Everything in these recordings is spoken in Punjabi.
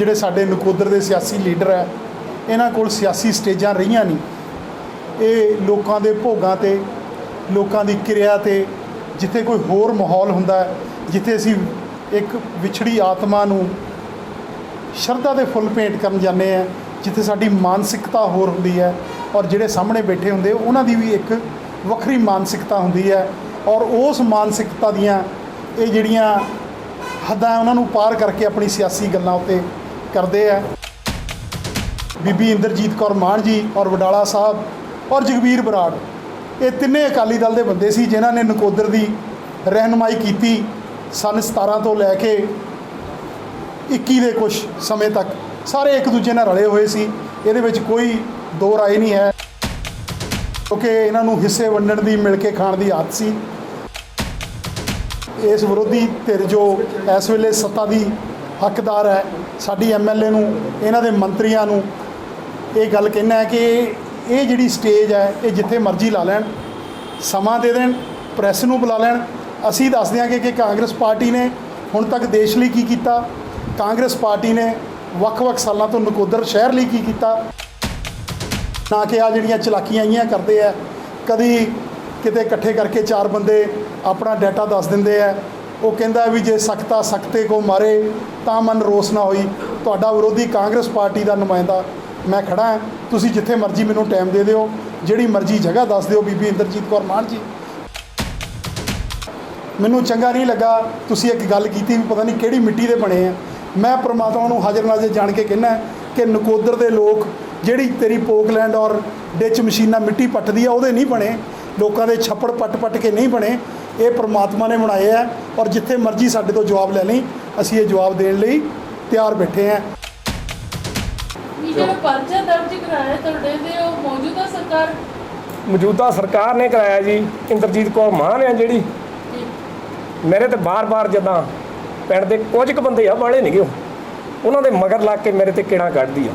ਜਿਹੜੇ ਸਾਡੇ ਨਕੋਦਰ ਦੇ ਸਿਆਸੀ ਲੀਡਰ ਹੈ, ਇਹਨਾਂ ਕੋਲ ਸਿਆਸੀ ਸਟੇਜਾਂ ਰਹੀਆਂ ਨਹੀਂ। ਇਹ ਲੋਕਾਂ ਦੇ ਭੋਗਾਂ ਤੇ, ਲੋਕਾਂ ਦੀ ਕਿਰਿਆ ਤੇ, ਜਿੱਥੇ ਕੋਈ ਹੋਰ ਮਾਹੌਲ ਹੁੰਦਾ ਹੈ, ਜਿੱਥੇ ਅਸੀਂ ਇੱਕ ਵਿਛੜੀ ਆਤਮਾ ਨੂੰ ਸ਼ਰਧਾ ਦੇ ਫੁੱਲ ਭੇਂਟ ਕਰਨ ਜਾਂਦੇ ਆ ਜਿੱਥੇ ਸਾਡੀ ਮਾਨਸਿਕਤਾ ਹੋਰ ਹੁੰਦੀ ਹੈ, ਔਰ ਜਿਹੜੇ ਸਾਹਮਣੇ ਬੈਠੇ ਹੁੰਦੇ, ਉਹਨਾਂ ਦੀ ਵੀ ਇੱਕ ਵੱਖਰੀ ਮਾਨਸਿਕਤਾ ਹੁੰਦੀ ਹੈ, ਔਰ ਉਸ ਮਾਨਸਿਕਤਾ ਦੀਆਂ ਇਹ ਜਿਹੜੀਆਂ ਹੱਦਾਂ ਉਹਨਾਂ ਨੂੰ ਪਾਰ ਕਰਕੇ ਆਪਣੀ ਸਿਆਸੀ ਗੱਲਾਂ ਉੱਤੇ ਕਰਦੇ ਆ। ਬੀਬੀ ਇੰਦਰਜੀਤ ਕੌਰ ਮਾਨ ਜੀ ਔਰ ਵਡਾਲਾ ਸਾਹਿਬ ਔਰ ਜਗਵੀਰ ਬਰਾੜ, ਇਹ ਤਿੰਨੇ ਅਕਾਲੀ ਦਲ ਦੇ ਬੰਦੇ ਸੀ ਜਿਨ੍ਹਾਂ ਨੇ ਨਕੋਦਰ ਦੀ ਰਹਿਨਮਾਈ ਕੀਤੀ ਸਨ 17 ਤੋਂ ਲੈ ਕੇ 21 ਦੇ ਕੁਝ ਸਮੇਂ ਤੱਕ। ਸਾਰੇ ਇੱਕ ਦੂਜੇ ਨਾਲ ਰਲੇ ਹੋਏ ਸੀ। ਇਹਦੇ ਵਿੱਚ ਕੋਈ ਦੋ ਰਾਏ ਨਹੀਂ ਹੈ। ਕਿਉਂਕਿ ਇਹਨਾਂ ਨੂੰ ਹਿੱਸੇ ਵੰਡਣ ਦੀ, ਮਿਲ ਕੇ ਖਾਣ ਦੀ ਆਦਤ ਸੀ। ਇਸ ਵਿਰੋਧੀ ਧਿਰ ਜੋ ਇਸ ਵੇਲੇ ਸੱਤਾ ਦੀ ਹੱਕਦਾਰ ਹੈ, ਸਾਡੀ ਐਮਐਲਏ ਨੂੰ, ਇਹਨਾਂ ਦੇ ਮੰਤਰੀਆਂ ਨੂੰ। ਇਹ ਗੱਲ ਕਹਿਣਾ ਹੈ ਕਿ ਇਹ- ਜਿਹੜੀ ਸਟੇਜ ਹੈ, ਇਹ ਜਿੱਥੇ ਮਰਜ਼ੀ ਲਾ ਲੈਣ, ਸਮਾਂ ਦੇ ਦੇਣ ਪ੍ਰੈਸ ਨੂੰ ਬੁਲਾ ਲੈਣ। ਅਸੀਂ ਦੱਸ ਦਿਆਂਗੇ ਕਿ ਕਾਂਗਰਸ ਪਾਰਟੀ ਨੇ ਹੁਣ ਤੱਕ ਦੇਸ਼ ਲਈ ਕੀ ਕੀਤਾ? ਕਾਂਗਰਸ ਪਾਰਟੀ ਨੇ ਵੱਖ-ਵੱਖ ਸਾਲਾਂ ਤੋਂ ਨਕੋਦਰ ਸ਼ਹਿਰ ਲਈ ਕੀ ਕੀਤਾ? ਨਾ ਕਿ ਆ ਜਿਹੜੀਆਂ ਚਲਾਕੀਆਂ ਆਈਆਂ ਕਰਦੇ ਆ, ਕਦੀ ਕਿਤੇ ਇਕੱਠੇ ਕਰਕੇ ਚਾਰ ਬੰਦੇ ਆਪਣਾ ਡਾਟਾ ਦੱਸ ਦਿੰਦੇ ਆ ਉਹ ਕਹਿੰਦਾ ਵੀ ਜੇ ਸਖਤਾ ਸਖਤੇ ਕੋ ਮਾਰੇ ਤਾਂ ਮਨ ਰੋਸ ਨਾ ਹੋਈ। ਤੁਹਾਡਾ ਵਿਰੋਧੀ ਕਾਂਗਰਸ ਪਾਰਟੀ ਦਾ ਨੁਮਾਇੰਦਾ। ਮੈਂ ਖੜਾ ਹਾਂ। ਤੁਸੀਂ ਜਿੱਥੇ ਮਰਜ਼ੀ ਮੈਨੂੰ ਟਾਈਮ ਦੇ ਦਿਓ। ਜਿਹੜੀ ਮਰਜ਼ੀ ਜਗ੍ਹਾ ਦੱਸ ਦਿਓ ਬੀਬੀ ਇੰਦਰਜੀਤ ਕੌਰ ਮਾਨ ਜੀ। ਮੈਨੂੰ ਚੰਗਾ ਨਹੀਂ ਲੱਗਾ। ਤੁਸੀਂ ਇੱਕ ਗੱਲ ਕੀਤੀ ਵੀ ਪਤਾ ਨਹੀਂ ਕਿਹੜੀ ਮਿੱਟੀ ਦੇ ਬਣੇ ਆ। ਮੈਂ ਪ੍ਰਮਾਤਮਾ ਨੂੰ ਹਾਜ਼ਰ ਨਾਜ਼ਰ ਜਾਣ ਕੇ ਕਹਿਣਾ ਕਿ ਨਕੋਦਰ ਦੇ ਲੋਕ ਜਿਹੜੀ ਤੇਰੀ ਪੋਕਲੈਂਡ ਔਰ ਡਿਚ ਮਸ਼ੀਨਾਂ ਮਿੱਟੀ ਪੱਟਦੀ ਆ, ਉਹਦੇ ਨਹੀਂ ਬਣੇ। ਲੋਕਾਂ ਦੇ ਛੱਪੜ ਪੱਟ-ਪੱਟ ਕੇ ਨਹੀਂ ਬਣੇ। ਇਹ ਪ੍ਰਮਾਤਮਾ ਨੇ ਬਣਾਏ ਆ ਔਰ ਜਿੱਥੇ ਮਰਜ਼ੀ ਸਾਡੇ ਤੋਂ ਜਵਾਬ ਲੈ ਲਈ ਅਸੀਂ ਇਹ ਜਵਾਬ ਦੇਣ ਲਈ ਤਿਆਰ ਬੈਠੇ ਆ। ਇਹ ਜਿਹੜਾ ਪਰਚਾ ਦਰਜ ਕਰਾਇਆ ਤੁਹਾਡੇ ਤੇ ਉਹ ਮੌਜੂਦਾ ਸਰਕਾਰ ਮੌਜੂਦਾ ਸਰਕਾਰ ਨੇ ਕਰਾਇਆ ਜੀ ਇੰਦਰਜੀਤ ਕੌਰ ਮਾਨ ਆ ਜਿਹੜੀ। ਮੇਰੇ ਤੇ ਬਾਰ-ਬਾਰ ਜਦਾਂ ਪਿੰਡ ਦੇ ਕੁਝ ਕੁ ਬੰਦੇ ਆ ਬਾਲੇ ਨਹੀਂਗੇ ਉਹ। ਉਹਨਾਂ ਦੇ ਮਗਰ ਲੱਗ ਕੇ ਮੇਰੇ ਤੇ ਕਿਹੜਾ ਕੱਢਦੀ ਆ।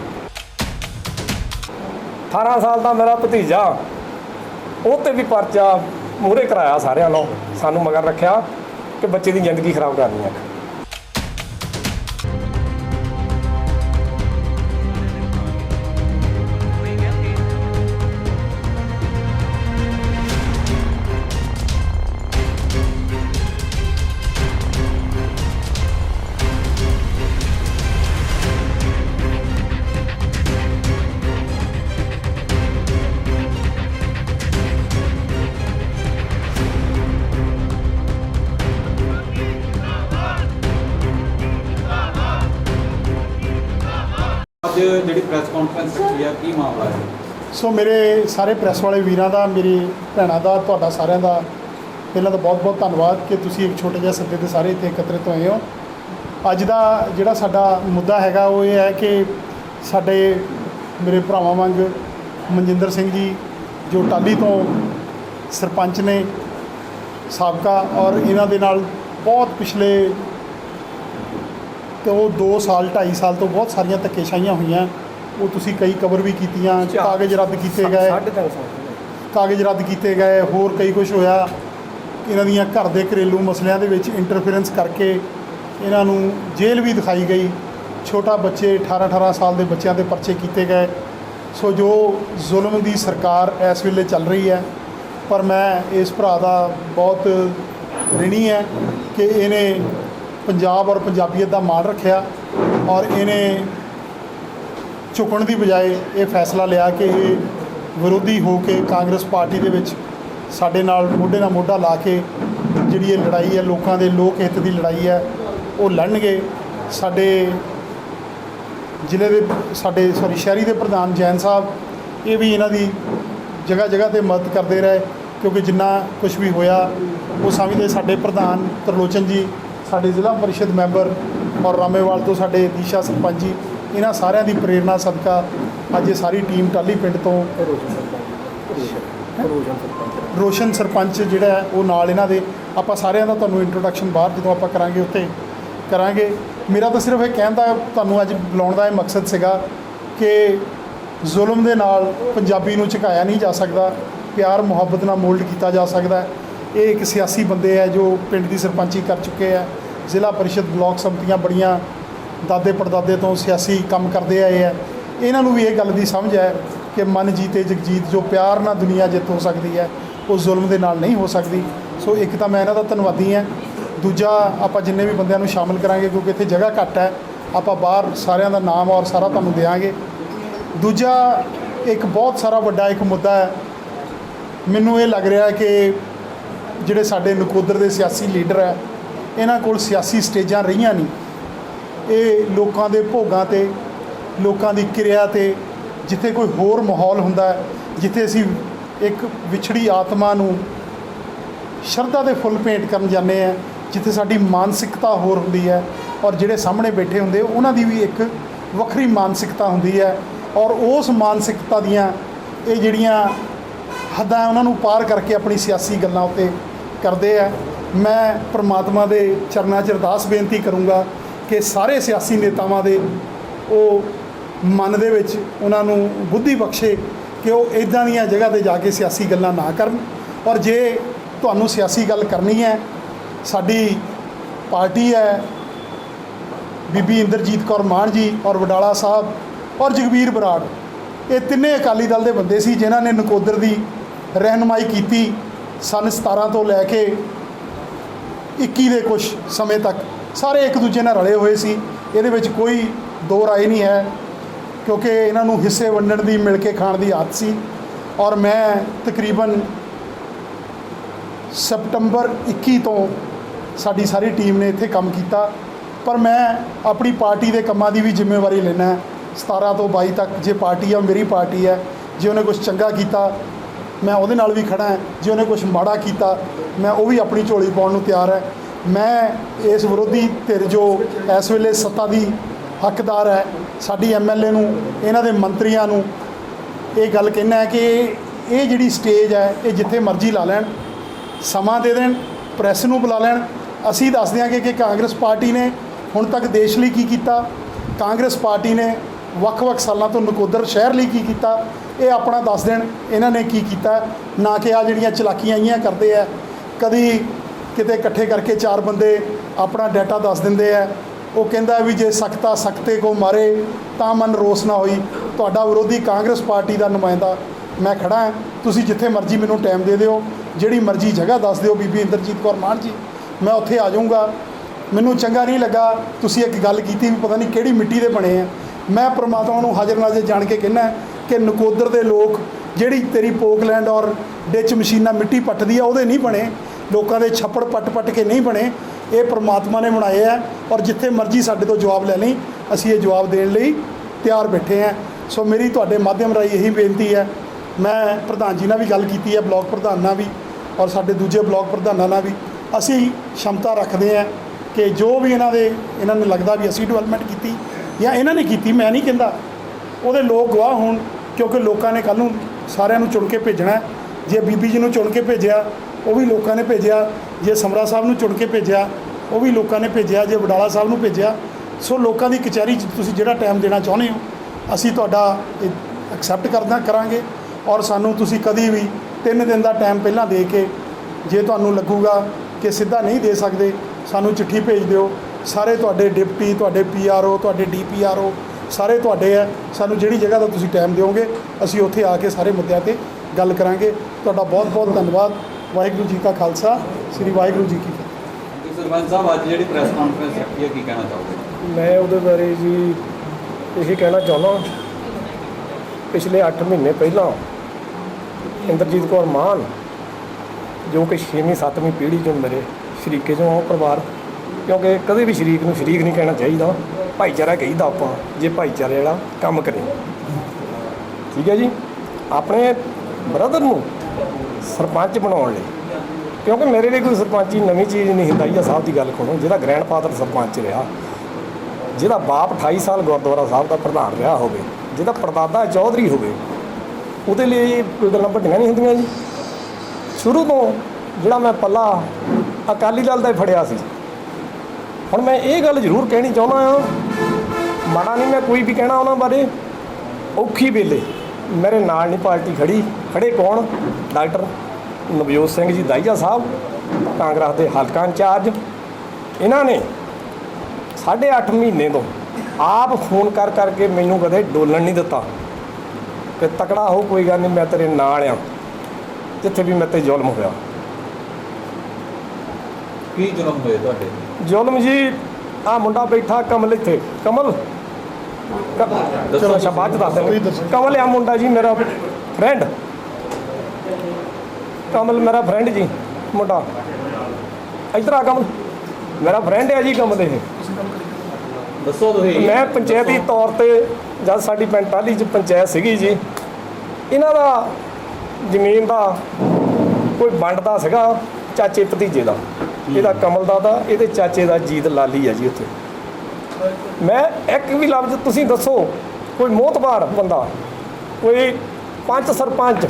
18 ਸਾਲ ਦਾ ਮੇਰਾ ਭਤੀਜਾ ਉਹ ਤੇ ਵੀ ਪਰਚਾ ਮੂਹਰੇ ਕਰਾਇਆ ਸਾਰਿਆਂ ਨੂੰ ਸਾਨੂੰ ਮਗਰ ਰੱਖਿਆ ਕਿ ਬੱਚੇ ਦੀ ਜ਼ਿੰਦਗੀ ਖਰਾਬ ਕਰਨੀ ਆ। ਕੀ ਮਾਮਲਾ ਹੈ ਸੋ ਮੇਰੇ ਸਾਰੇ ਪ੍ਰੈਸ ਵਾਲੇ ਵੀਰਾਂ ਦਾ, ਮੇਰੇ ਭੈਣਾਂ ਦਾ, ਤੁਹਾਡਾ ਸਾਰਿਆਂ ਦਾ ਪਹਿਲਾਂ ਤਾਂ ਬਹੁਤ-ਬਹੁਤ ਧੰਨਵਾਦ ਕਿ ਤੁਸੀਂ ਇੱਕ ਛੋਟੇ ਜਿਹੇ ਸੱਦੇ ਤੇ ਸਾਰੇ ਇੱਥੇ ਇਕੱਤਰਿਤ ਹੋਏ ਹੋ। ਅੱਜ ਦਾ ਜਿਹੜਾ ਸਾਡਾ ਮੁੱਦਾ ਹੈਗਾ, ਉਹ ਇਹ ਹੈ ਕਿ ਸਾਡੇ ਮੇਰੇ ਭਰਾਵਾਂ ਵਾਂਗ ਮਨਜਿੰਦਰ ਸਿੰਘ ਜੀ, ਜੋ ਟਾਲੀ ਤੋਂ ਸਰਪੰਚ ਨੇ, ਸਾਬਕਾ ਔਰ ਇਹਨਾਂ ਦੇ ਨਾਲ ਬਹੁਤ ਪਿਛਲੇ ਤੇ ਉਹ 2 ਸਾਲ 2.5 ਸਾਲ ਤੋਂ ਬਹੁਤ ਸਾਰੀਆਂ ਧੱਕੇਸ਼ਾਹੀਆਂ ਹੋਈਆਂ। ਉਹ ਤੁਸੀਂ ਕਈ ਕਵਰ ਵੀ ਕੀਤੀਆਂ ਕਾਗਜ਼ ਰੱਦ ਕੀਤੇ ਗਏ। ਕਾਗਜ਼ ਰੱਦ ਕੀਤੇ ਗਏ ਹੋਰ ਕਈ ਕੁਝ ਹੋਇਆ। ਇਹਨਾਂ ਦੀਆਂ ਘਰ ਦੇ ਘਰੇਲੂ ਮਸਲਿਆਂ ਦੇ ਵਿੱਚ ਇੰਟਰਫੇਰੈਂਸ ਕਰਕੇ ਇਹਨਾਂ ਨੂੰ ਜੇਲ੍ਹ ਵੀ ਦਿਖਾਈ ਗਈ। ਛੋਟਾ ਬੱਚੇ 18 18 ਸਾਲ ਦੇ ਬੱਚਿਆਂ ਦੇ ਪਰਚੇ ਕੀਤੇ ਗਏ। ਸੋ ਜੋ ਜ਼ੁਲਮ ਦੀ ਸਰਕਾਰ ਇਸ ਵੇਲੇ ਚੱਲ ਰਹੀ ਹੈ ਪਰ ਮੈਂ ਇਸ ਭਰਾ ਦਾ ਬਹੁਤ ਰਿਣੀ ਹੈ ਕਿ ਇਹਨੇ ਪੰਜਾਬ ਔਰ ਪੰਜਾਬੀਅਤ ਦਾ ਮਾਣ ਰੱਖਿਆ ਔਰ ਇਹਨੇ ਝੁਕਣ ਦੀ ਬਜਾਏ ਇਹ ਫੈਸਲਾ ਲਿਆ ਕਿ ਇਹ ਵਿਰੋਧੀ ਹੋ ਕੇ ਕਾਂਗਰਸ ਪਾਰਟੀ ਦੇ ਵਿੱਚ ਸਾਡੇ ਨਾਲ ਮੋਢੇ ਨਾਲ ਮੋਢਾ ਲਾ ਕੇ ਜਿਹੜੀ ਇਹ ਲੜਾਈ ਹੈ, ਲੋਕਾਂ ਦੇ ਲੋਕ ਹਿੱਤ ਦੀ ਲੜਾਈ ਹੈ, ਉਹ ਲੜਨਗੇ। ਸਾਡੇ ਜ਼ਿਲ੍ਹੇ ਦੇ, ਸਾਡੇ ਸੌਰੀ ਸ਼ਹਿਰੀ ਦੇ ਪ੍ਰਧਾਨ ਜੈਨ ਸਾਹਿਬ, ਇਹ ਵੀ ਇਹਨਾਂ ਦੀ ਜਗ੍ਹਾ ਜਗ੍ਹਾ ਤੇ ਮਦਦ ਕਰਦੇ ਰਹੇ, ਕਿਉਂਕਿ ਜਿੰਨਾ ਕੁਝ ਵੀ ਹੋਇਆ, ਉਹ ਸਮਝਦੇ ਸਾਡੇ ਪ੍ਰਧਾਨ ਤਰਲੋਚਨ ਜੀ, ਸਾਡੇ ਜ਼ਿਲ੍ਹਾ ਪਰਿਸ਼ਦ ਮੈਂਬਰ ਔਰ ਰਾਮੇਵਾਲ ਤੋਂ ਸਾਡੇ ਦੀਸ਼ਾ ਸਰਪੰਚ ਜੀ ਇਹਨਾਂ ਸਾਰਿਆਂ ਦੀ ਪ੍ਰੇਰਣਾ ਸਦਕਾ ਅੱਜ ਇਹ ਸਾਰੀ ਟੀਮ ਟਾਲੀ ਪਿੰਡ ਤੋਂ ਰੋਸ਼ਨ ਸਰਪੰਚ ਜਿਹੜਾ ਹੈ, ਉਹ ਨਾਲ ਇਹਨਾਂ ਦੇ। ਆਪਾਂ ਸਾਰਿਆਂ ਦਾ ਤੁਹਾਨੂੰ ਇੰਟਰੋਡਕਸ਼ਨ ਬਾਅਦ ਜਦੋਂ ਆਪਾਂ ਕਰਾਂਗੇ ਉੱਥੇ, ਕਰਾਂਗੇ। ਮੇਰਾ ਤਾਂ ਸਿਰਫ ਇਹ ਕਹਿਣ ਦਾ ਤੁਹਾਨੂੰ ਅੱਜ ਬੁਲਾਉਣ ਦਾ ਇਹ ਮਕਸਦ ਸੀਗਾ ਕਿ ਜ਼ੁਲਮ ਦੇ ਨਾਲ ਪੰਜਾਬੀ ਨੂੰ ਝੁਕਾਇਆ ਨਹੀਂ ਜਾ ਸਕਦਾ, ਪਿਆਰ, ਮੁਹੱਬਤ ਨਾਲ ਮੋਲਡ ਕੀਤਾ ਜਾ ਸਕਦਾ ਇਹ ਇੱਕ ਸਿਆਸੀ ਬੰਦੇ ਹੈ ਜੋ ਪਿੰਡ ਦੀ ਸਰਪੰਚੀ ਕਰ ਚੁੱਕੇ ਆ ਜ਼ਿਲ੍ਹਾ ਪਰਿਸ਼ਦ ਬਲਾਕ ਸੰਮਤੀਆਂ ਬੜੀਆਂ ਦਾਦੇ ਪੜਦਾਦੇ ਤੋਂ ਸਿਆਸੀ ਕੰਮ ਕਰਦੇ ਆਏ ਆ। ਇਹਨਾਂ ਨੂੰ ਵੀ ਇਹ ਗੱਲ ਦੀ ਸਮਝ ਹੈ ਕਿ ਮਨ ਜੀਤੇ ਜਗਜੀਤ ਜੋ ਪਿਆਰ ਨਾਲ ਦੁਨੀਆ ਜਿੱਤ ਹੋ ਸਕਦੀ ਹੈ, ਉਹ ਜ਼ੁਲਮ ਦੇ ਨਾਲ ਨਹੀਂ ਹੋ ਸਕਦੀ। ਸੋ ਇੱਕ ਤਾਂ ਮੈਂ ਇਹਨਾਂ ਦਾ ਧੰਨਵਾਦੀ ਹਾਂ। ਦੂਜਾ, ਆਪਾਂ ਜਿੰਨੇ ਵੀ ਬੰਦਿਆਂ ਨੂੰ ਸ਼ਾਮਲ ਕਰਾਂਗੇ, ਕਿਉਂਕਿ ਇੱਥੇ ਜਗ੍ਹਾ ਘੱਟ ਹੈ, ਆਪਾਂ ਬਾਹਰ ਸਾਰਿਆਂ ਦਾ ਨਾਮ ਔਰ ਸਾਰਾ ਤੁਹਾਨੂੰ ਦੇਵਾਂਗੇ ਦੂਜਾ, ਇੱਕ ਬਹੁਤ ਸਾਰਾ ਵੱਡਾ ਇੱਕ ਮੁੱਦਾ ਹੈ। ਮੈਨੂੰ ਇਹ ਲੱਗ ਰਿਹਾ ਕਿ ਜਿਹੜੇ ਸਾਡੇ ਨਕੋਦਰ ਦੇ ਸਿਆਸੀ ਲੀਡਰ ਹੈ, ਇਹਨਾਂ ਕੋਲ ਸਿਆਸੀ ਸਟੇਜਾਂ ਰਹੀਆਂ ਨਹੀਂ। ਇਹ ਲੋਕਾਂ ਦੇ ਭੋਗਾਂ ਤੇ, ਲੋਕਾਂ ਦੀ ਕਿਰਿਆ ਤੇ ਜਿੱਥੇ ਕੋਈ ਹੋਰ ਮਾਹੌਲ ਹੁੰਦਾ ਜਿੱਥੇ ਅਸੀਂ ਇੱਕ ਵਿਛੜੀ ਆਤਮਾ ਨੂੰ ਸ਼ਰਧਾ ਦੇ ਫੁੱਲ ਭੇਂਟ ਕਰਨ ਜਾਂਦੇ ਆ ਜਿੱਥੇ ਸਾਡੀ ਮਾਨਸਿਕਤਾ ਹੋਰ ਹੁੰਦੀ ਹੈ ਔਰ ਜਿਹੜੇ ਸਾਹਮਣੇ ਬੈਠੇ ਹੁੰਦੇ, ਉਹਨਾਂ ਦੀ ਵੀ ਇੱਕ ਵੱਖਰੀ ਮਾਨਸਿਕਤਾ ਹੁੰਦੀ ਹੈ ਔਰ ਉਸ ਮਾਨਸਿਕਤਾ ਦੀਆਂ ਇਹ ਜਿਹੜੀਆਂ ਹੱਦਾਂ ਉਹਨਾਂ ਨੂੰ ਪਾਰ ਕਰਕੇ ਆਪਣੀ ਸਿਆਸੀ ਗੱਲਾਂ ਉੱਤੇ ਕਰਦੇ ਆ। ਮੈਂ ਪ੍ਰਮਾਤਮਾ ਦੇ ਚਰਨਾਂ 'ਚ ਅਰਦਾਸ ਬੇਨਤੀ ਕਰੂੰਗਾ ਕਿ ਸਾਰੇ ਸਿਆਸੀ ਨੇਤਾਵਾਂ ਦੇ ਉਹ ਮਨ ਦੇ ਵਿੱਚ ਉਹਨਾਂ ਨੂੰ ਬੁੱਧੀ ਬਖਸ਼ੇ ਕਿ ਉਹ ਇਦਾਂ ਦੀਆਂ ਜਗ੍ਹਾ ਤੇ ਜਾ ਕੇ ਸਿਆਸੀ ਗੱਲਾਂ ਨਾ ਕਰਨ। ਔਰ ਜੇ ਤੁਹਾਨੂੰ ਸਿਆਸੀ ਗੱਲ ਕਰਨੀ ਹੈ, ਸਾਡੀ ਪਾਰਟੀ ਹੈ ਬੀਬੀ ਇੰਦਰਜੀਤ ਕੌਰ ਮਾਨ ਜੀ ਔਰ ਵਡਾਲਾ ਸਾਹਿਬ ਔਰ ਜਗਵੀਰ ਬਰਾੜ, ਇਹ ਤਿੰਨੇ ਅਕਾਲੀ ਦਲ ਦੇ ਬੰਦੇ ਸੀ ਜਿਨ੍ਹਾਂ ਨੇ ਨਕੋਦਰ ਦੀ ਰਹਿਨਮਾਈ ਕੀਤੀ ਸਨ 17 ਤੋਂ ਲੈ ਕੇ 21 ਦੇ ਕੁਝ ਸਮੇਂ ਤੱਕ। ਸਾਰੇ ਇੱਕ ਦੂਜੇ ਨਾਲ ਰਲੇ ਹੋਏ ਸੀ। ਇਹਦੇ ਵਿੱਚ ਕੋਈ ਦੋ ਰਾਏ ਨਹੀਂ ਹੈ, ਕਿਉਂਕਿ ਇਹਨਾਂ ਨੂੰ ਹਿੱਸੇ ਵੰਡਣ ਦੀ, ਮਿਲ ਕੇ ਖਾਣ ਦੀ ਆਦਤ ਸੀ। ਔਰ ਮੈਂ ਤਕਰੀਬਨ ਸਪਟੰਬਰ 21 ਤੋਂ ਸਾਡੀ ਸਾਰੀ ਟੀਮ ਨੇ ਇੱਥੇ ਕੰਮ ਕੀਤਾ। ਪਰ ਮੈਂ ਆਪਣੀ ਪਾਰਟੀ ਦੇ ਕੰਮਾਂ ਦੀ ਵੀ ਜ਼ਿੰਮੇਵਾਰੀ ਲੈਣਾ 17 ਤੋਂ 22 ਤੱਕ ਜੇ ਪਾਰਟੀ ਆ ਮੇਰੀ ਪਾਰਟੀ ਹੈ। ਜੇ ਉਹਨੇ ਕੁਝ ਚੰਗਾ ਕੀਤਾ, ਮੈਂ ਉਹਦੇ ਨਾਲ ਵੀ ਖੜਾ ਹਾਂ। ਜੇ ਉਹਨੇ ਕੁਝ ਮਾੜਾ ਕੀਤਾ, ਮੈਂ ਉਹ ਵੀ ਆਪਣੀ ਝੋਲੀ ਪਾਉਣ ਨੂੰ ਤਿਆਰ ਹੈ। ਮੈਂ ਇਸ ਵਿਰੋਧੀ ਧਿਰ ਜੋ ਇਸ ਵੇਲੇ ਸੱਤਾ ਦੀ ਹੱਕਦਾਰ ਹੈ, ਸਾਡੀ ਐਮਐਲਏ ਨੂੰ, ਇਹਨਾਂ ਦੇ ਮੰਤਰੀਆਂ ਨੂੰ, ਇਹ ਗੱਲ ਕਹਿਣਾ ਹੈ ਕਿ ਇਹ ਜਿਹੜੀ ਸਟੇਜ ਹੈ, ਇਹ ਜਿੱਥੇ ਮਰਜ਼ੀ ਲਾ ਲੈਣ, ਸਮਾਂ ਦੇ ਦੇਣ ਪ੍ਰੈਸ ਨੂੰ ਬੁਲਾ ਲੈਣ। ਅਸੀਂ ਦੱਸ ਦਿਆਂਗੇ ਕਿ ਕਾਂਗਰਸ ਪਾਰਟੀ ਨੇ ਹੁਣ ਤੱਕ ਦੇਸ਼ ਲਈ ਕੀ ਕੀਤਾ? ਕਾਂਗਰਸ ਪਾਰਟੀ ਨੇ ਵੱਖ-ਵੱਖ ਸਾਲਾਂ ਤੋਂ ਨਕੋਦਰ ਸ਼ਹਿਰ ਲਈ ਕੀ ਕੀਤਾ? ਇਹ ਆਪਣਾ ਦੱਸ ਦੇਣ, ਇਹਨਾਂ ਨੇ ਕੀ ਕੀਤਾ? ਨਾ ਕਿ ਆ ਜਿਹੜੀਆਂ ਚਲਾਕੀਆਂ ਆਈਆਂ ਕਰਦੇ ਆ, ਕਦੀ ਕਿਤੇ ਇਕੱਠੇ ਕਰਕੇ ਚਾਰ ਬੰਦੇ ਆਪਣਾ ਡਾਟਾ ਦੱਸ ਦਿੰਦੇ ਆ। ਉਹ ਕਹਿੰਦਾ ਵੀ ਜੇ ਸਖਤਾ ਸਖਤੇ ਕੋ ਮਾਰੇ ਤਾਂ ਮਨ ਰੋਸ ਨਾ ਹੋਈ। ਤੁਹਾਡਾ ਵਿਰੋਧੀ ਕਾਂਗਰਸ ਪਾਰਟੀ ਦਾ ਨੁਮਾਇੰਦਾ। ਮੈਂ ਖੜਾ ਹਾਂ। ਤੁਸੀਂ ਜਿੱਥੇ ਮਰਜ਼ੀ ਮੈਨੂੰ ਟਾਈਮ ਦੇ ਦਿਓ। ਜਿਹੜੀ ਮਰਜ਼ੀ ਜਗ੍ਹਾ ਦੱਸ ਦਿਓ ਬੀਬੀ ਇੰਦਰਜੀਤ ਕੌਰ ਮਾਨ ਜੀ। ਮੈਂ ਉੱਥੇ ਆ ਜਾਊਂਗਾ। ਮੈਨੂੰ ਚੰਗਾ ਨਹੀਂ ਲੱਗਾ। ਤੁਸੀਂ ਇੱਕ ਗੱਲ ਕੀਤੀ ਵੀ ਪਤਾ ਨਹੀਂ ਕਿਹੜੀ ਮਿੱਟੀ ਦੇ ਬਣੇ ਆ। ਮੈਂ ਪ੍ਰਮਾਤਮਾ ਨੂੰ ਹਾਜ਼ਰ ਨਾਜ਼ਰ ਜਾਣ ਕੇ ਕਹਿਣਾ ਕਿ ਨਕੋਦਰ ਦੇ ਲੋਕ ਜਿਹੜੀ ਤੇਰੀ ਪੋਕਲੈਂਡ ਔਰ ਡਿਚ ਮਸ਼ੀਨਾਂ ਮਿੱਟੀ ਪੱਟਦੀ ਆ, ਉਹਦੇ ਨਹੀਂ ਬਣੇ। ਲੋਕਾਂ ਦੇ ਛੱਪੜ ਪੱਟ-ਪੱਟ ਕੇ ਨਹੀਂ ਬਣੇ। ਇਹ ਪ੍ਰਮਾਤਮਾ ਨੇ ਬਣਾਏ ਆ ਔਰ ਜਿੱਥੇ ਮਰਜ਼ੀ ਸਾਡੇ ਤੋਂ ਜਵਾਬ ਲੈ ਲਈ, ਅਸੀਂ ਇਹ ਜਵਾਬ ਦੇਣ ਲਈ ਤਿਆਰ ਬੈਠੇ ਆ। ਸੋ ਮੇਰੀ ਤੁਹਾਡੇ ਮਾਧਿਅਮ ਰਾਹੀਂ ਇਹੀ ਬੇਨਤੀ ਹੈ। ਮੈਂ ਪ੍ਰਧਾਨ ਜੀ ਨਾਲ ਵੀ ਗੱਲ ਕੀਤੀ ਹੈ, ਬਲਾਕ ਪ੍ਰਧਾਨ ਨਾਲ ਵੀ ਔਰ ਸਾਡੇ ਦੂਜੇ ਬਲਾਕ ਪ੍ਰਧਾਨਾਂ ਨਾਲ ਵੀ। ਅਸੀਂ ਸ਼ਮਤਾ ਰੱਖਦੇ ਆ ਕਿ ਜੋ ਵੀ ਇਹਨਾਂ ਦੇ, ਇਹਨਾਂ ਨੂੰ ਲੱਗਦਾ ਵੀ ਅਸੀਂ ਡਿਵੈਲਪਮੈਂਟ ਕੀਤੀ ਜਾਂ ਇਹਨਾਂ ਨੇ ਕੀਤੀ, ਮੈਂ ਨਹੀਂ ਕਹਿੰਦਾ। ਉਹਦੇ ਲੋਕ ਗਵਾਹ ਹੋਣ ਕਿਉਂਕਿ ਲੋਕਾਂ ਨੇ ਕੱਲ ਨੂੰ ਸਾਰਿਆਂ ਨੂੰ ਚੁਣ ਕੇ ਭੇਜਣਾ। ਜੇ ਬੀਬੀ ਜੀ ਨੂੰ ਚੁਣ ਕੇ ਭੇਜਿਆ ਉਹ ਵੀ ਲੋਕਾਂ ਨੇ ਭੇਜਿਆ, ਜੇ ਸਮਰਾ ਸਾਹਿਬ ਨੂੰ ਚੁਣ ਕੇ ਭੇਜਿਆ, ਉਹ ਵੀ ਲੋਕਾਂ ਨੇ ਭੇਜਿਆ, ਜੇ ਵਡਾਲਾ ਸਾਹਿਬ ਨੂੰ ਭੇਜਿਆ। ਸੋ ਲੋਕਾਂ ਦੀ ਕਚਹਿਰੀ 'ਚ ਤੁਸੀਂ ਜਿਹੜਾ ਟਾਈਮ ਦੇਣਾ ਚਾਹੁੰਦੇ ਹੋ, ਅਸੀਂ ਤੁਹਾਡਾ ਐਕਸੈਪਟ ਕਰਦਾ, ਕਰਾਂਗੇ। ਔਰ ਸਾਨੂੰ ਤੁਸੀਂ ਕਦੀ ਵੀ 3 ਦਿਨ ਦਾ ਟਾਈਮ ਪਹਿਲਾਂ ਦੇ ਕੇ ਜੇ ਤੁਹਾਨੂੰ ਲੱਗੂਗਾ ਕਿ ਸਿੱਧਾ ਨਹੀਂ ਦੇ ਸਕਦੇ, ਸਾਨੂੰ ਚਿੱਠੀ ਭੇਜ ਦਿਓ। ਸਾਰੇ ਤੁਹਾਡੇ ਡਿਪਟੀ, ਤੁਹਾਡੇ ਪੀਆਰਓ ਤੁਹਾਡੇ ਡੀਪੀਆਰਓ ਸਾਰੇ ਤੁਹਾਡੇ ਆ। ਸਾਨੂੰ ਜਿਹੜੀ ਜਗ੍ਹਾ ਦਾ ਤੁਸੀਂ ਟਾਈਮ ਦਿਓਗੇ, ਅਸੀਂ ਉੱਥੇ ਆ ਕੇ ਸਾਰੇ ਮੁੱਦਿਆਂ ਤੇ ਗੱਲ ਕਰਾਂਗੇ। ਤੁਹਾਡਾ ਬਹੁਤ ਬਹੁਤ ਧੰਨਵਾਦ। ਵਾਹਿਗੁਰੂ ਜੀ ਕਾ ਖਾਲਸਾ ਸ੍ਰੀ ਵਾਹਿਗੁਰੂ ਜੀ ਕੀ ਫਤਿਹ। ਸਰਪੰਚ ਸਾਹਿਬ ਅੱਜ ਜਿਹੜੀ ਪ੍ਰੈਸ ਕਾਨਫਰੰਸ ਰੱਖੀ ਹੈ ਕੀ ਕਹਿਣਾ ਚਾਹੋਗੇ? ਮੈਂ ਉਹਦੇ ਬਾਰੇ ਜੀ ਇਹੀ ਕਹਿਣਾ ਚਾਹੁੰਦਾ ਪਿਛਲੇ 8 ਮਹੀਨੇ ਪਹਿਲਾਂ ਇੰਦਰਜੀਤ ਕੌਰ ਮਾਨ ਜੋ ਕਿ 6ਵੀਂ 7ਵੀਂ ਪੀੜ੍ਹੀ ਚੋਂ ਮੇਰੇ ਸ਼ਰੀਕੇ ਚੋਂ ਆ ਉਹ ਪਰਿਵਾਰ ਕਿਉਂਕਿ ਕਦੇ ਵੀ ਸ਼ਰੀਕ ਨੂੰ ਸ਼ਰੀਕ ਨਹੀਂ ਕਹਿਣਾ ਚਾਹੀਦਾ। ਭਾਈਚਾਰਾ ਕਹੀਦਾ ਆਪਾਂ ਜੇ ਭਾਈਚਾਰੇ ਵਾਲਾ ਕੰਮ ਕਰੇ। ਠੀਕ ਹੈ ਜੀ? ਆਪਣੇ ਬ੍ਰਦਰ ਨੂੰ ਸਰਪੰਚ ਬਣਾਉਣ ਲਈ। ਕਿਉਂਕਿ ਮੇਰੇ ਲਈ ਕੋਈ ਸਰਪੰਚੀ ਨਵੀਂ ਚੀਜ਼ ਨਹੀਂ ਹੁੰਦਾ ਜੀ ਸਾਹਿਬ ਦੀ ਗੱਲ ਸੁਣੋ। ਜਿਹਦਾ ਗ੍ਰੈਂਡਫਾਦਰ ਸਰਪੰਚ ਰਿਹਾ, ਜਿਹਦਾ ਬਾਪ 28 ਸਾਲ ਗੁਰਦੁਆਰਾ ਸਾਹਿਬ ਦਾ ਪ੍ਰਧਾਨ ਰਿਹਾ ਹੋਵੇ, ਜਿਹਦਾ ਪਰਦਾਦਾ ਚੌਧਰੀ ਹੋਵੇ, ਉਹਦੇ ਲਈ ਇਹ ਗੱਲਾਂ ਵੱਡੀਆਂ ਨਹੀਂ ਹੁੰਦੀਆਂ ਜੀ। ਸ਼ੁਰੂ ਤੋਂ ਜਿਹੜਾ ਮੈਂ ਪੱਲਾ ਅਕਾਲੀ ਦਲ ਦਾ ਹੀ ਫੜਿਆ ਸੀ। ਹੁਣ ਮੈਂ ਇਹ ਗੱਲ ਜ਼ਰੂਰ ਕਹਿਣੀ ਚਾਹੁੰਦਾ ਹਾਂ, ਮਾੜਾ ਨਹੀਂ ਮੈਂ ਕੋਈ ਵੀ ਕਹਿਣਾ ਉਹਨਾਂ ਬਾਰੇ, ਔਖੀ ਵੇਲੇ। ਮੇਰੇ ਨਾਲ ਨਹੀਂ ਪਾਰਟੀ ਖੜੀ। ਖੜੇ ਕੌਣ? ਡਾਕਟਰ ਨਵਜੋਤ ਸਿੰਘ ਜੀ ਦਾਈਆ ਸਾਹਿਬ ਕਾਂਗਰਸ ਦੇ ਹਲਕਾ ਇੰਚਾਰਜ। ਇਹਨਾਂ ਨੇ ਸਾਢੇ ਅੱਠ ਮਹੀਨੇ ਤੋਂ ਆਪ ਫੋਨ ਕਰ ਕਰਕੇ ਮੈਨੂੰ ਕਦੇ ਡੋਲਣ ਨਹੀਂ ਦਿੱਤਾ। ਕਿ ਤਕੜਾ ਹੋ ਕੋਈ ਗੱਲ ਨਹੀਂ ਮੈਂ ਤੇਰੇ ਨਾਲ ਆ। ਜਿੱਥੇ ਵੀ ਮੇਰੇ ਤੇ ਜ਼ੁਲਮ ਹੋਇਆ। ਕੀ ਜਨਮ ਹੋਏ ਤੁਹਾਡੇ? ਜ਼ੁਲਮ ਜੀ ਆ ਮੁੰਡਾ ਬੈਠਾ ਕਮਲ ਇੱਥੇ। ਕਮਲ ਦੱਸੋ ਅੱਛਾ ਬਾਅਦ ਚ ਦੱਸ ਦਿੰਦੇ। ਕਮਲ ਆ ਮੁੰਡਾ ਜੀ ਮੇਰਾ ਫਰੈਂਡ ਕਮਲ ਮੇਰਾ ਫਰੈਂਡ ਜੀ ਮੁੰਡਾ। ਇੱਧਰ ਆ ਕਮਲ। ਮੇਰਾ ਫਰੈਂਡ ਹੈ ਜੀ ਕਮਲ ਇਹ। ਦੱਸੋ ਤੁਸੀਂ। ਮੈਂ ਪੰਚਾਇਤੀ ਤੌਰ ਤੇ ਜਦ ਸਾਡੀ ਪਿੰਡ ਟਾਹਲੀ ਚ ਪੰਚਾਇਤ ਸੀਗੀ ਜੀ ਇਹਨਾਂ ਦਾ ਜ਼ਮੀਨ ਦਾ ਕੋਈ ਵੰਡ ਦਾ ਸੀਗਾ ਚਾਚੇ ਭਤੀਜੇ ਦਾ। ਇਹਦਾ ਕਮਲ ਦਾ ਦਾ ਇਹਦੇ ਚਾਚੇ ਦਾ ਜੀਤ ਲਾਲੀ ਹੈ ਜੀ ਉੱਥੇ। ਮੈਂ ਇੱਕ ਵੀ ਲਫ਼ਜ਼ ਤੁਸੀਂ ਦੱਸੋ, ਕੋਈ ਮੋਤਬਾਰ ਬੰਦਾ, ਕੋਈ ਪੰਚ ਸਰਪੰਚ।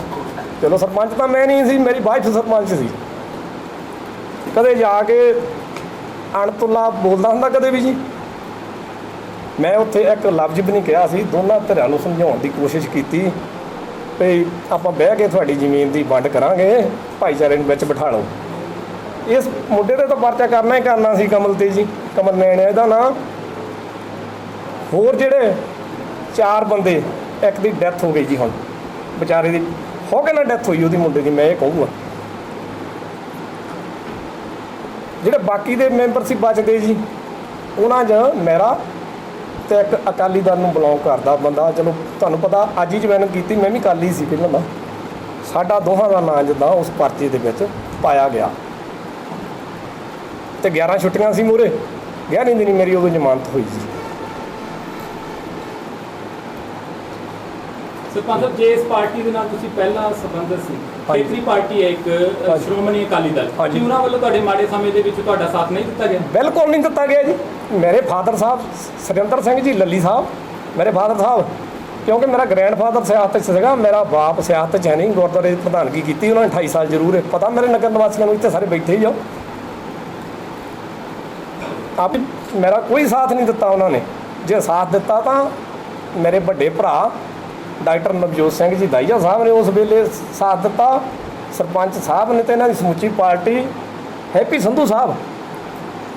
ਚਲੋ ਸਰਪੰਚ ਤਾਂ ਮੈਂ ਨਹੀਂ ਸੀ, ਮੇਰੀ ਵਾਈਫ ਸਰਪੰਚ ਸੀ। ਕਦੇ ਜਾ ਕੇ ਅਣਤੁੱਲਾ ਬੋਲਦਾ ਹੁੰਦਾ ਕਦੇ ਵੀ ਜੀ। ਮੈਂ ਉੱਥੇ ਇੱਕ ਲਫ਼ਜ਼ ਵੀ ਨਹੀਂ ਕਿਹਾ ਸੀ, ਦੋਨਾਂ ਧਿਰਾਂ ਨੂੰ ਸਮਝਾਉਣ ਦੀ ਕੋਸ਼ਿਸ਼ ਕੀਤੀ ਵੀ ਆਪਾਂ ਬਹਿ ਕੇ ਤੁਹਾਡੀ ਜ਼ਮੀਨ ਦੀ ਵੰਡ ਕਰਾਂਗੇ, ਭਾਈਚਾਰੇ ਨੂੰ ਵਿੱਚ ਬਿਠਾ ਲਓ। ਇਸ ਮੁੱਦੇ ਤੇ ਤਾਂ ਪਰਚਾ ਕਰਨਾ ਹੀ ਕਰਨਾ ਸੀ ਕਮਲ ਤੇ ਜੀ, ਕਮਲ ਨੈਣ ਹੈ, ਇਹਦਾ ਨਾਂ। ਹੋਰ ਜਿਹੜੇ ਚਾਰ ਬੰਦੇ, ਇੱਕ ਦੀ ਡੈਥ ਹੋ ਗਈ ਜੀ ਹੁਣ। ਵਿਚਾਰੇ ਦੀ ਹੋ ਕੇ ਨਾ ਡੈਥ ਹੋਈ, ਉਹਦੀ ਮੁੰਡੇ ਦੀ ਮੈਂ ਇਹ ਕਹੂੰਗਾ। ਜਿਹੜੇ ਬਾਕੀ ਦੇ ਮੈਂਬਰ ਸੀ ਬਚਦੇ ਜੀ, ਉਹਨਾਂ 'ਚ ਮੇਰਾ ਤੇ ਇੱਕ ਅਕਾਲੀ ਦਲ ਨੂੰ ਬਿਲੋਂਗ ਕਰਦਾ ਬੰਦਾ। ਚਲੋ, ਤੁਹਾਨੂੰ ਪਤਾ ਅੱਜ ਹੀ ਜੁਆਇਨ ਕੀਤੀ, ਮੈਂ ਵੀ ਅਕਾਲੀ ਸੀ ਪਹਿਲਾਂ ਦਾ ਸਾਡਾ ਦੋਹਾਂ ਦਾ ਨਾਂ ਜਿੱਦਾਂ ਉਸ ਪਰਚੇ ਦੇ ਵਿੱਚ ਪਾਇਆ ਗਿਆ। ਤੇ 11 ਛੁੱਟੀਆਂ ਸੀ ਮੂਰੇ 11 ਦਿਨੀ ਮੇਰੀ ਉਦੋਂ ਜ਼ਮਾਨਤ ਹੋਈ ਸੀ ਸਰਪੰਚ ਸਾਹਿਬ ਜੇ ਇਸ ਪਾਰਟੀ ਦੇ ਨਾਲ ਤੁਸੀਂ ਪਹਿਲਾਂ ਸੰਬੰਧਿਤ ਸੀ ਹਾਂਜੀ। ਖੇਤਰੀ ਪਾਰਟੀ ਹੈ ਇੱਕ ਅ, ਹਾਂਜੀ। ਸ਼੍ਰੋਮਣੀ ਅਕਾਲੀ ਦਲ ਹਾਂਜੀ। ਕੀ ਉਹਨਾਂ ਵੱਲੋਂ ਤੁਹਾਡੇ ਮਾੜੇ ਸਮੇਂ ਦੇ ਵਿੱਚ ਤੁਹਾਡਾ ਸਾਥ ਨਹੀਂ ਦਿੱਤਾ ਗਿਆ ਬਿਲਕੁਲ ਨਹੀਂ ਦਿੱਤਾ ਗਿਆ ਜੀ ਮੇਰੇ ਫਾਦਰ ਸਾਹਿਬ ਸੁਰਿੰਦਰ ਸਿੰਘ ਜੀ ਲੱਲੀ ਸਾਹਿਬ ਮੇਰੇ ਫਾਦਰ ਸਾਹਿਬ ਕਿਉਂਕਿ ਮੇਰਾ ਗ੍ਰੈਂਡਫਾਦਰ ਸਿਆਸਤ 'ਚ ਸੀਗਾ ਮੇਰਾ ਬਾਪ ਸਿਆਸਤ 'ਚ ਹੈ ਨਹੀਂ ਗੁਰਦੁਆਰੇ ਦੀ ਪ੍ਰਧਾਨਗੀ ਕੀਤੀ ਉਹਨਾਂ ਨੇ 28 ਸਾਲ ਜ਼ਰੂਰ ਹੈ ਪਤਾ ਮੇਰੇ ਨਗਰ ਨਿਵਾਸੀਆਂ ਨੂੰ ਇੱਥੇ ਸਾਰੇ ਬੈਠੇ ਹੀ ਆ ਆਪ ਮੇਰਾ ਕੋਈ ਸਾਥ ਨਹੀਂ ਦਿੱਤਾ ਉਹਨਾਂ ਨੇ ਜੇ ਸਾਥ ਦਿੱਤਾ ਤਾਂ ਮੇਰੇ ਵੱਡੇ ਭਰਾ ਡਾਕਟਰ ਨਵਜੋਤ ਸਿੰਘ ਜੀ ਦਾਈਆ ਸਾਹਿਬ ਨੇ ਉਸ ਵੇਲੇ ਸਾਥ ਦਿੱਤਾ। ਸਰਪੰਚ ਸਾਹਿਬ ਨੇ ਤੇ ਇਹਨਾਂ ਦੀ ਸਮੁੱਚੀ ਪਾਰਟੀ, ਹੈਪੀ ਸੰਧੂ ਸਾਹਿਬ,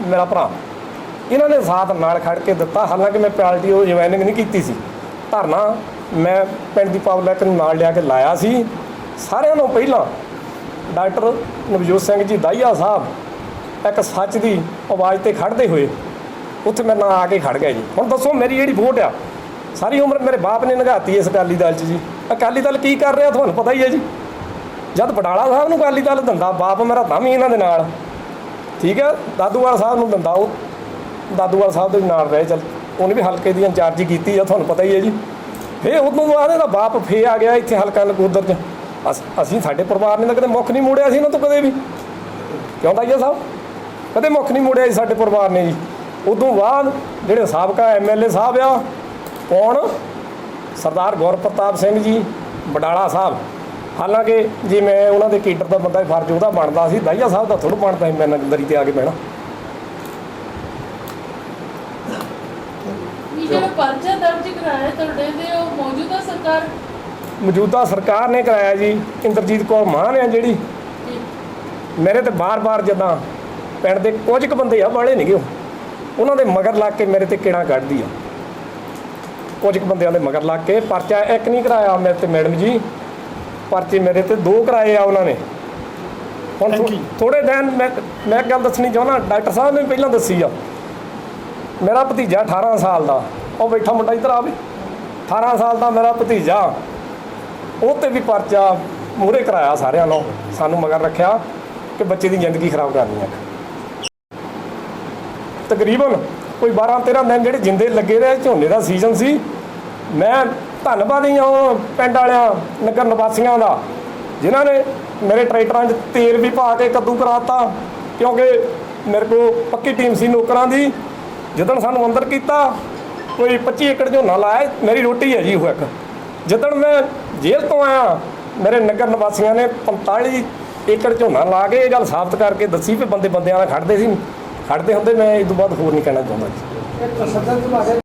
ਮੇਰਾ ਭਰਾ। ਇਹਨਾਂ ਨੇ ਸਾਥ ਨਾਲ ਖੜ ਕੇ ਦਿੱਤਾ। ਹਾਲਾਂਕਿ ਮੈਂ ਪਾਰਟੀ ਉਹ ਜੁਆਇਨਿੰਗ ਨਹੀਂ ਕੀਤੀ ਸੀ। ਧਰਨਾ ਮੈਂ ਪਿੰਡ ਦੀ ਪਬਲਿਕ ਨੂੰ ਨਾਲ ਲਿਆ ਕੇ ਲਾਇਆ ਸੀ। ਸਾਰਿਆਂ ਨੂੰ ਪਹਿਲਾਂ ਡਾਕਟਰ ਨਵਜੋਤ ਸਿੰਘ ਜੀ ਦਾਈਆ ਸਾਹਿਬ ਇੱਕ ਸੱਚ ਦੀ ਆਵਾਜ਼ ਤੇ ਖੜਦੇ ਹੋਏ, ਉੱਥੇ ਮੈਂ ਨਾਲ ਆ ਕੇ ਖੜ ਗਿਆ ਜੀ। ਹੁਣ ਦੱਸੋ ਮੇਰੀ ਜਿਹੜੀ ਵੋਟ ਆ ਸਾਰੀ ਉਮਰ ਮੇਰੇ ਬਾਪ ਨੇ ਨਿਗਾਤੀ ਇਸ ਅਕਾਲੀ ਦਲ 'ਚ ਜੀ। ਅਕਾਲੀ ਦਲ ਕੀ ਕਰ ਰਿਹਾ ਤੁਹਾਨੂੰ ਪਤਾ ਹੀ ਹੈ ਜੀ। ਜਦ ਬਟਾਲਾ ਸਾਹਿਬ ਨੂੰ ਅਕਾਲੀ ਦਲ ਦਿੰਦਾ, ਬਾਪ ਮੇਰਾ ਤਾਂ ਵੀ ਇਹਨਾਂ ਦੇ ਨਾਲ। ਠੀਕ ਹੈ, ਦਾਦੂਵਾਲ ਸਾਹਿਬ ਨੂੰ ਦਿੰਦਾ ਉਹ। ਦਾਦੂਵਾਲ ਸਾਹਿਬ ਦੇ ਨਾਲ ਰਹੇ, ਚੱਲ। ਉਹਨੇ ਵੀ ਹਲਕੇ ਦੀ ਇੰਚਾਰਜ ਕੀਤੀ ਆ, ਤੁਹਾਨੂੰ ਪਤਾ ਹੀ ਹੈ ਜੀ। ਫੇ ਉਦੋਂ ਬਾਅਦ ਇਹਦਾ ਬਾਪ ਫੇ ਆ ਗਿਆ ਇੱਥੇ ਹਲਕਾ ਨਕੋਦਰ 'ਚ। ਅਸ- ਅਸੀਂ ਸਾਡੇ ਪਰਿਵਾਰ ਨੇ ਤਾਂ ਕਦੇ ਮੁੱਖ ਨਹੀਂ ਮੋੜਿਆ ਸੀ ਇਹਨਾਂ ਤੋਂ ਕਦੇ ਵੀ। ਕਿਉਂ ਦਾਈਆ ਸਾਹਿਬ? ਕਦੇ ਮੁੱਖ ਨਹੀਂ ਮੋੜਿਆ ਜੀ ਸਾਡੇ ਪਰਿਵਾਰ ਨੇ ਜੀ। ਉਦੋਂ ਬਾਅਦ ਜਿਹੜੇ ਸਾਬਕਾ ਐਮਐਲਏ ਸਾਹਿਬ ਆ ਕੌਣ? ਸਰਦਾਰ ਗੁਰਪ੍ਰਤਾਪ ਸਿੰਘ ਜੀ ਬਡਾਲਾ ਸਾਹਿਬ। ਹਾਲਾਂਕਿ ਜੇ ਮੈਂ ਉਹਨਾਂ ਦੇ ਕੇਡਰ ਦਾ ਬੰਦਾ ਫਰਜ਼ ਉਹਦਾ ਬਣਦਾ ਸੀ ਦਾਈਆ ਸਾਹਿਬ ਦਾ ਥੋੜਾ ਬਣਦਾ ਸੀ ਮੈਂ ਨਗਰੀ ਤੇ ਆ ਕੇ ਬਹਿਣਾ। ਇਹ ਜਿਹੜਾ ਪਰਚਾ ਦਰਜ ਕਰਾਇਆ ਤੁਹਾਡੇ ਤੇ ਉਹ ਮੌਜੂਦਾ ਸਰਕਾਰ ਮੌਜੂਦਾ ਸਰਕਾਰ ਨੇ ਕਰਾਇਆ ਜੀ ਇੰਦਰਜੀਤ ਕੌਰ ਮਾਨ ਆ ਜਿਹੜੀ। ਮੇਰੇ ਤੇ ਬਾਰ-ਬਾਰ ਜਦਾਂ ਪਿੰਡ ਦੇ ਕੁਝ ਕੁ ਬੰਦੇ ਆ ਵਾਲੇ ਨਹੀਂਗੇ ਉਹ। ਉਹਨਾਂ ਦੇ ਮਗਰ ਲੱਗ ਕੇ ਮੇਰੇ ਤੇ ਕਿਹੜਾ ਕੱਢਦੀ ਆ। ਕੁਝ ਕੁ ਬੰਦਿਆਂ ਦੇ ਮਗਰ ਲੱਗ ਕੇ ਪਰਚਾ ਇੱਕ ਨਹੀਂ ਕਰਾਇਆ ਮੇਰੇ ਤੇ ਮੈਡਮ ਜੀ। ਪਰਚੇ ਮੇਰੇ ਤੇ ਦੋ ਕਰਾਏ ਆ ਉਹਨਾਂ ਨੇ। ਹੁਣ. ਥੋੜੇ ਦਿਨ ਮੈਂ ਮੈਂ ਇੱਕ ਗੱਲ ਦੱਸਣੀ ਚਾਹੁੰਦਾ ਡਾਕਟਰ ਸਾਹਿਬ ਨੇ ਪਹਿਲਾਂ ਦੱਸੀ ਆ। ਮੇਰਾ ਭਤੀਜਾ 18 ਸਾਲ ਦਾ ਉਹ ਬੈਠਾ ਮੁੰਡਾ ਇੱਧਰ ਆਵੇ 18 ਸਾਲ ਦਾ ਮੇਰਾ ਭਤੀਜਾ ਉਹ ਤੇ ਵੀ ਪਰਚਾ ਮੂਹਰੇ ਕਰਾਇਆ ਸਾਰਿਆਂ ਨੂੰ ਸਾਨੂੰ ਮਗਰ ਰੱਖਿਆ ਕਿ ਬੱਚੇ ਦੀ ਜ਼ਿੰਦਗੀ ਖਰਾਬ ਕਰਨੀ ਹੈ ਤਕਰੀਬਨ ਕੋਈ 12 13 ਦਿਨ ਜਿਹੜੇ ਜਿੰਦੇ ਲੱਗੇ ਰਹੇ ਝੋਨੇ ਦਾ ਸੀਜ਼ਨ ਸੀ ਮੈਂ ਧੰਨਵਾਦੀ ਹਾਂ ਉਹ ਪਿੰਡ ਵਾਲਿਆਂ, ਨਗਰ ਨਿਵਾਸੀਆਂ ਦਾ, ਜਿਨ੍ਹਾਂ ਨੇ ਮੇਰੇ ਟਰੈਕਟਰਾਂ 'ਚ ਤੇਲ ਵੀ ਪਾ ਕੇ ਕੱਦੂ ਕਰਾਤਾ, ਕਿਉਂਕਿ ਮੇਰੇ ਕੋਲ ਪੱਕੀ ਟੀਮ ਸੀ ਨੌਕਰਾਂ ਦੀ ਜਦੋਂ ਸਾਨੂੰ ਅੰਦਰ ਕੀਤਾ, ਕੋਈ 25 ਏਕੜ ਝੋਨਾ ਲਾਇਆ, ਮੇਰੀ ਰੋਟੀ ਹੈ ਜੀ ਉਹ ਇੱਕ। ਜਦੋਂ ਮੈਂ ਜੇਲ੍ਹ ਤੋਂ ਆਇਆ, ਮੇਰੇ ਨਗਰ ਨਿਵਾਸੀਆਂ ਨੇ 45 ਏਕੜ ਝੋਨਾ ਲਾ ਕੇ ਇਹ ਗੱਲ ਸਾਬਤ ਕਰਕੇ ਦੱਸੀ ਵੀ ਬੰਦੇ ਬੰਦਿਆਂ ਨਾਲ ਖੜਦੇ ਸੀ, ਖੜਦੇ ਹੁੰਦੇ ਮੈਂ ਇਸ ਤੋਂ ਬਾਅਦ ਹੋਰ ਨਹੀਂ ਕਹਿਣਾ ਚਾਹੁੰਦਾ ਜੀ।